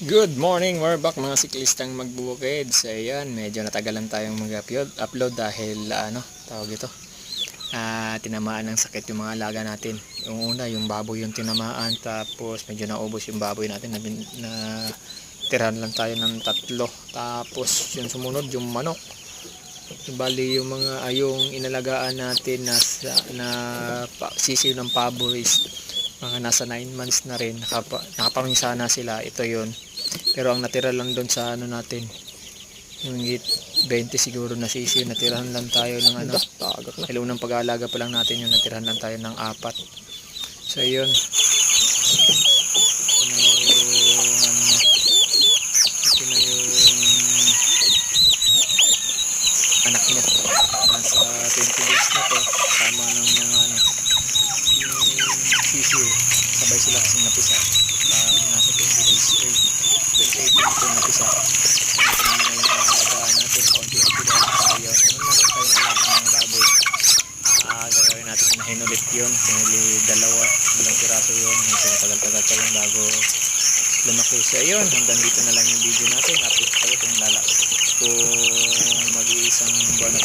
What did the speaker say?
Good morning, we're back mga siklistang magbukid. So ayan, medyo natagalan tayong mag-upload upload dahil ano, tawag ito. Ah, tinamaan ng sakit yung mga alaga natin. Yung una, yung baboy yung tinamaan tapos medyo naubos yung baboy natin na, na tirahan lang tayo ng tatlo. Tapos yung sumunod yung manok. Bali yung mga ay, yung inalagaan natin na sa- na pa, sisiw ng pabo mga nasa 9 months na rin nakapa, nakapanginsa na sila ito yun pero ang natira lang doon sa ano natin yung higit 20 siguro na sisiyo natirahan lang tayo ng ano. Ilaw ng pag-aalaga pa lang natin yung natirahan lang tayo ng apat. So yun. Ito na yung niya. ito na yung anak niya. Nasa 20 days na to. Sama ng mga yung sisiyo sabay sila kasi napisa. Ah, nasa 20 days eh, 28 na ito napisa ito naman na yung alagaan natin konti-unti lang tayo ano na rin tayong alaga ng baboy ah unahin ulit yun. Pinili dalawa ilang piraso yun. Medyo matagal-tagal pa yun bago lumaki. So ayun hanggang dito na lang yung video natin. Update tayo kung lala kung mag-iisang buwan lang